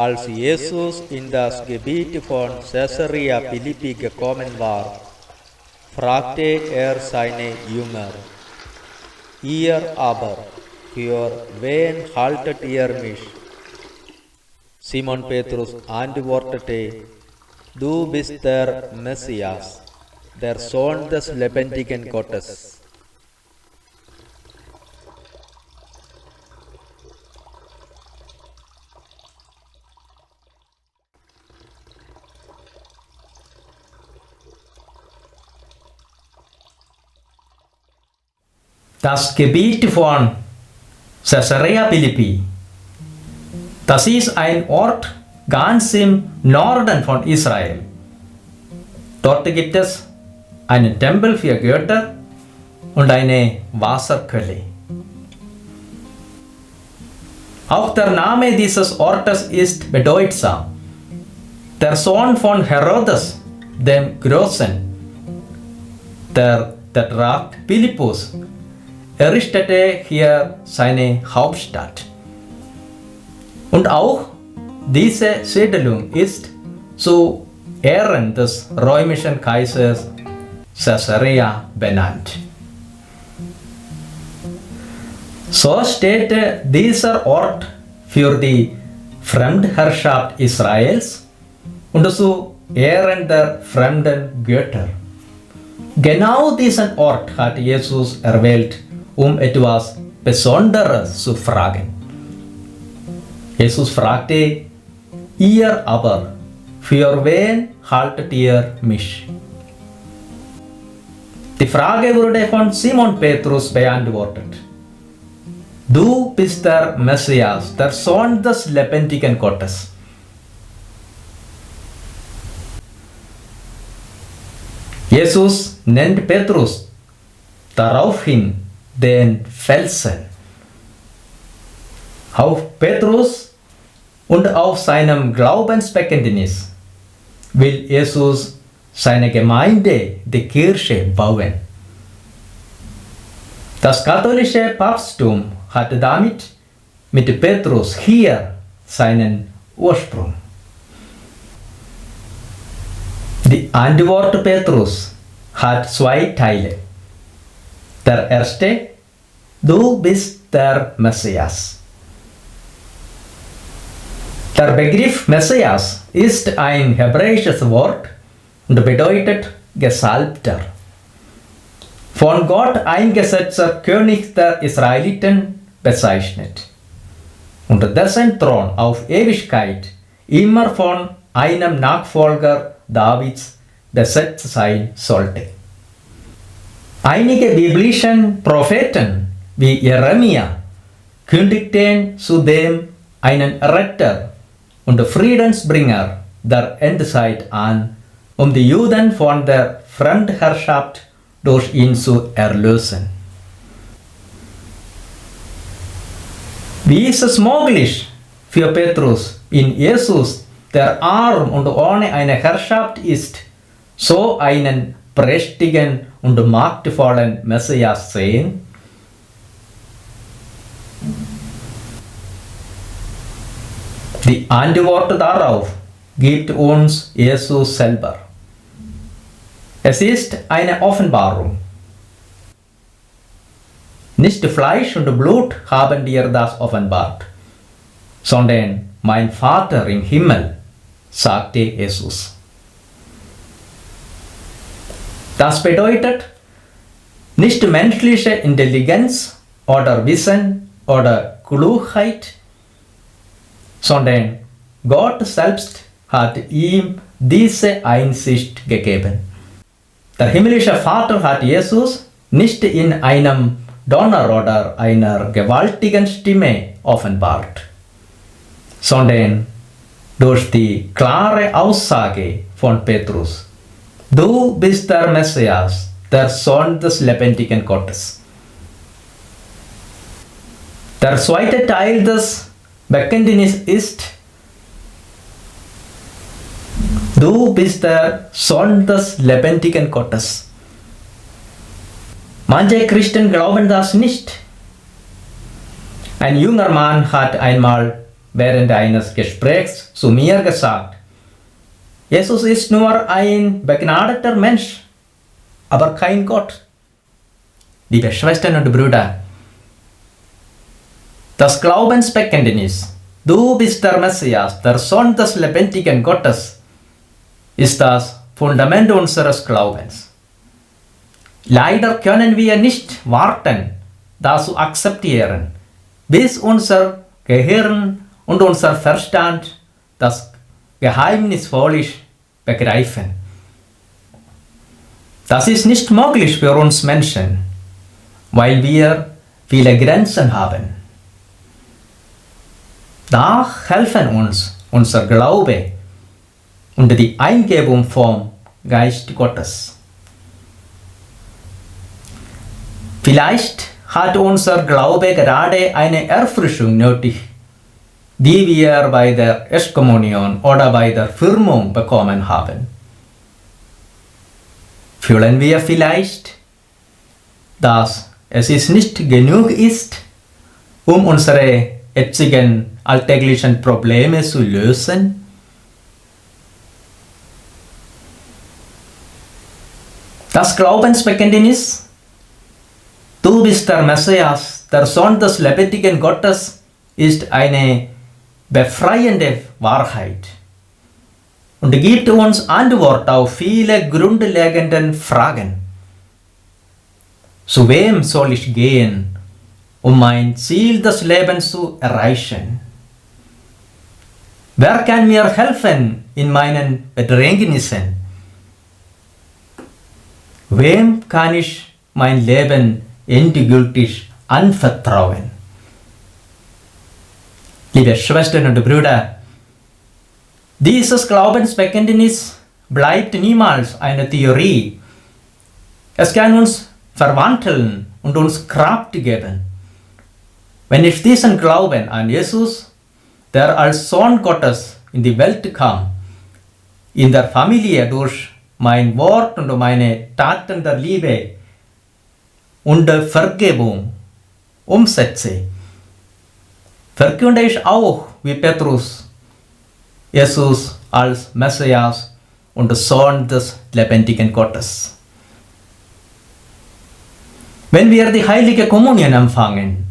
Als Jesus in das Gebiet von Caesarea Philippi gekommen war, fragte er seine Jünger, ihr aber, für wen haltet ihr mich? Simon Petrus antwortete, du bist der Messias, der Sohn des lebendigen Gottes. Das Gebiet von Caesarea Philippi, das ist ein Ort ganz im Norden von Israel. Dort gibt es einen Tempel für Götter und eine Wasserquelle. Auch der Name dieses Ortes ist bedeutsam. Der Sohn von Herodes, dem Großen, der Tetrarch Philippus, errichtete hier seine Hauptstadt. Und auch diese Siedlung ist zu Ehren des römischen Kaisers Caesarea benannt. So steht dieser Ort für die Fremdherrschaft Israels und zu Ehren der fremden Götter. Genau diesen Ort hat Jesus erwählt, um etwas Besonderes zu fragen. Jesus fragte, ihr aber, für wen haltet ihr mich? Die Frage wurde von Simon Petrus beantwortet. Du bist der Messias, der Sohn des lebendigen Gottes. Jesus nennt Petrus daraufhin den Felsen. Auf Petrus und auf seinem Glaubensbekenntnis will Jesus seine Gemeinde, die Kirche, bauen. Das katholische Papsttum hat damit mit Petrus hier seinen Ursprung. Die Antwort Petrus hat zwei Teile. Der erste, du bist der Messias. Der Begriff Messias ist ein hebräisches Wort und bedeutet Gesalbter. Von Gott eingesetzter König der Israeliten bezeichnet. Und dessen Thron auf Ewigkeit immer von einem Nachfolger Davids besetzt sein sollte. Einige biblischen Propheten wie Jeremia kündigten zudem einen Retter und Friedensbringer der Endzeit an, um die Juden von der Fremdherrschaft durch ihn zu erlösen. Wie ist es möglich für Petrus, in Jesus, der arm und ohne eine Herrschaft ist, so einen prächtigen und machtvollen Messias sehen? Die Antwort darauf gibt uns Jesus selber. Es ist eine Offenbarung. Nicht Fleisch und Blut haben dir das offenbart, sondern mein Vater im Himmel, sagte Jesus. Das bedeutet nicht menschliche Intelligenz oder Wissen oder Klugheit, sondern Gott selbst hat ihm diese Einsicht gegeben. Der himmlische Vater hat Jesus nicht in einem Donner oder einer gewaltigen Stimme offenbart, sondern durch die klare Aussage von Petrus. Du bist der Messias, der Sohn des lebendigen Gottes. Der zweite Teil des Bekenntnisses ist, du bist der Sohn des lebendigen Gottes. Manche Christen glauben das nicht. Ein junger Mann hat einmal während eines Gesprächs zu mir gesagt, Jesus ist nur ein begnadeter Mensch, aber kein Gott. Liebe Schwestern und Brüder, das Glaubensbekenntnis, du bist der Messias, der Sohn des lebendigen Gottes, ist das Fundament unseres Glaubens. Leider können wir nicht warten, das zu akzeptieren, bis unser Gehirn und unser Verstand das geheimnisvoll begreifen. Das ist nicht möglich für uns Menschen, weil wir viele Grenzen haben. Da helfen uns unser Glaube und die Eingebung vom Geist Gottes. Vielleicht hat unser Glaube gerade eine Erfrischung nötig, die wir bei der Exkommunion oder bei der Firmung bekommen haben. Fühlen wir vielleicht, dass es nicht genug ist, um unsere jetzigen alltäglichen Probleme zu lösen? Das Glaubensbekenntnis Du bist der Messias, der Sohn des lebendigen Gottes, ist eine befreiende Wahrheit und gibt uns Antwort auf viele grundlegende Fragen. Zu wem soll ich gehen, um mein Ziel des Lebens zu erreichen? Wer kann mir helfen in meinen Bedrängnissen? Wem kann ich mein Leben endgültig anvertrauen. Liebe Schwestern und Brüder, dieses Glaubensbekenntnis bleibt niemals eine Theorie. Es kann uns verwandeln und uns Kraft geben. Wenn ich diesen Glauben an Jesus, der als Sohn Gottes in die Welt kam, in der Familie durch mein Wort und meine Taten der Liebe und der Vergebung umsetze, verkünde ich auch wie Petrus Jesus als Messias und Sohn des lebendigen Gottes. Wenn wir die heilige Kommunion empfangen,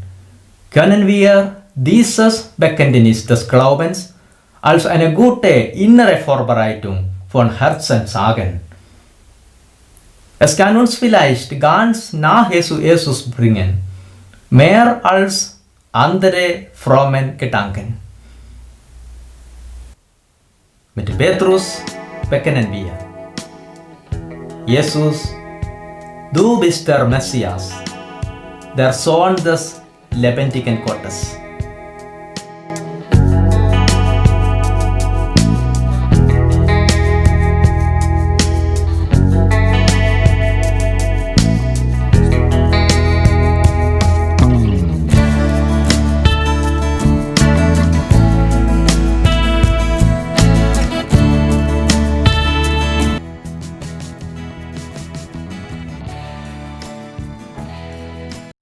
können wir dieses Bekenntnis des Glaubens als eine gute innere Vorbereitung von Herzen sagen. Es kann uns vielleicht ganz nahe zu Jesus bringen, mehr als andere frommen Gedanken. Mit Petrus bekennen wir. Jesus, du bist der Messias, der Sohn des lebendigen Gottes.